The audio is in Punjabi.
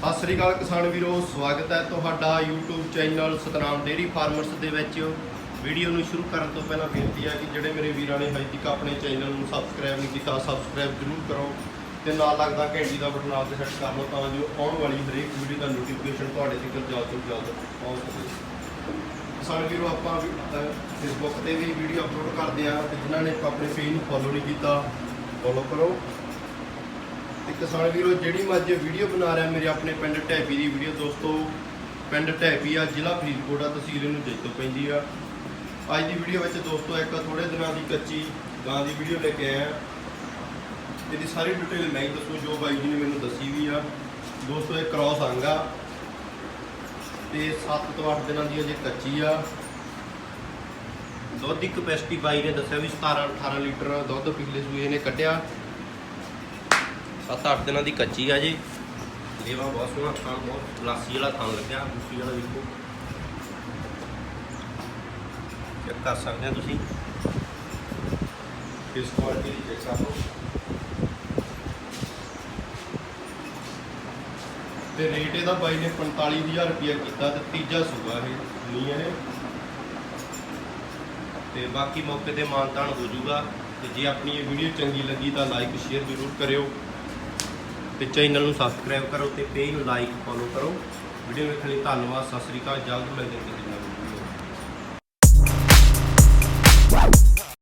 ਸਤਿ ਸ੍ਰੀ ਅਕਾਲ ਕਿਸਾਨ ਵੀਰੋ, ਸਵਾਗਤ ਹੈ ਤੁਹਾਡਾ YouTube channel Satnam dairy farmers ਦੇ ਵਿੱਚ। ਵੀਡੀਓ ਨੂੰ ਸ਼ੁਰੂ ਕਰਨ ਤੋਂ ਪਹਿਲਾਂ ਬੇਨਤੀ ਹੈ ਕਿ ਜਿਹੜੇ ਮੇਰੇ ਵੀਰਾਂ ਨੇ ਹਜੇ ਤੱਕ ਆਪਣੇ ਚੈਨਲ ਨੂੰ ਸਬਸਕ੍ਰਾਈਬ ਨਹੀਂ ਕੀਤਾ ਸਬਸਕ੍ਰਾਈਬ ਜ਼ਰੂਰ ਕਰੋ ਤੇ ਨਾਲ ਲੱਗਦਾ ਘੰਟੀ ਦਾ ਬਟਨ ਆਪ ਤੇ ਸੈੱਟ ਕਰ ਲਓ ਤਾਂ ਜੋ ਆਉਣ ਵਾਲੀ ਹਰੇਕ ਵੀਡੀਓ ਦਾ ਨੋਟੀਫਿਕੇਸ਼ਨ ਤੁਹਾਡੇ ਤੱਕ ਜਲਦ ਤੋਂ ਜਲਦ ਪਹੁੰਚ ਸਕੇ। ਕਿਸਾਨ ਵੀਰੋ, ਆਪਾਂ ਫੇਸਬੁੱਕ ਤੇ ਵੀ ਵੀਡੀਓ ਅਪਲੋਡ ਕਰਦੇ ਆ ਤੇ ਜਿਨ੍ਹਾਂ ਨੇ ਆਪਣੇ ਪੇਜ ਨੂੰ ਫੋਲੋ ਨਹੀਂ ਕੀਤਾ ਫੋਲੋ ਕਰੋ। ਕਿਸਾਨ ਵੀਰੋ, ਜਿਹੜੀ ਮੈਂ ਅੱਜ ਵੀਡੀਓ ਬਣਾ ਰਿਹਾ, ਮੇਰੇ ਆਪਣੇ ਪਿੰਡ ਢੈਪੀ ਦੀ ਵੀਡੀਓ ਦੋਸਤੋ, ਪਿੰਡ ਢੈਪੀ ਆ, ਜ਼ਿਲ੍ਹਾ ਫਰੀਦਕੋਟ ਆ, ਤਹਿਸੀਲ ਇਹਨੂੰ ਜੈਤੋ ਪੈਂਦੀ ਆ। ਅੱਜ ਦੀ ਵੀਡੀਓ ਵਿੱਚ ਦੋਸਤੋ, ਇੱਕ ਥੋੜੇ ਦਿਨਾਂ ਦੀ ਕੱਚੀ ਗਾਂ ਦੀ ਵੀਡੀਓ ਲੈ ਕੇ ਆਇਆ। ਇਹਦੀ ਸਾਰੀ ਡਿਟੇਲ ਮੈਂ ਹੀ ਦੱਸੂ, ਜੋ ਬਾਈ ਜੀ ਨੇ ਮੈਨੂੰ ਦੱਸੀ ਵੀ ਆ। ਦੋਸਤੋ, ਇਹ ਕ੍ਰਾਸ ਅੰਗ ਆ। ਤੇ 7 ਤੋਂ 8 ਦਿਨਾਂ ਦੀ ਅਜੇ ਕੱਚੀ ਆ। ਦੁੱਧ ਦੀ ਕਪੈਸਿਟੀ ਬਾਈ ਨੇ ਦੱਸਿਆ ਵੀ 17 18 ਲੀਟਰ ਦੁੱਧ ਪਿਛਲੇ ਸੂਏ ਨੇ ਕੱਢਿਆ। 7-8 ਦਿਨਾਂ ਦੀ ਕੱਚੀ ਆ ਜੀ। ਲੇਵਾ ਬਹੁਤ ਸੋਹਣਾ, ਥਾਂ ਬਹੁਤ ਲਾਸੀ ਵਾਲਾ ਥਾਂ ਲੱਗਿਆ, ਦੂਸਰੀ ਵਾਲਾ ਵੇਖੋ। ਚੈੱਕ ਕਰ ਸਕਦੇ ਆ ਤੁਸੀਂ। ਇਸ ਕੁਆਲਿਟੀ ਦੀ ਚੈੱਕ ਕਰ ਤੇ ਰੇਟ ਇਹਦਾ ਬਾਈ ਨੇ 45000 ਰੁਪਇਆ ਕੀਤਾ ਤੇ ਤੀਜਾ ਸੂਆ ਇਹ ਨਹੀਂ ਇਹ ਤੇ ਬਾਕੀ ਮੌਕੇ ਤੇ ਮਾਨਤਾਨ ਹੋ ਜਾਊਗਾ। ਤੇ ਜੇ ਆਪਣੀ ਇਹ ਵੀਡੀਓ ਚੰਗੀ ਲੱਗੀ ਤਾਂ ਲਾਈਕ ਸ਼ੇਅਰ ਜ਼ਰੂਰ ਕਰਿਓ। ਤੇ ਚੈਨਲ ਨੂੰ ਸਬਸਕ੍ਰਾਈਬ ਕਰੋ ਤੇ ਪੇਜ ਨੂੰ ਲਾਈਕ ਫੋਲੋ ਕਰੋ। ਵੀਡੀਓ ਵੇਖਣ ਲਈ ਧੰਨਵਾਦ, ਸਤਿ ਸ੍ਰੀ ਅਕਾਲ, ਜਲਦ ਮਿਲਦੇ ਹਾਂ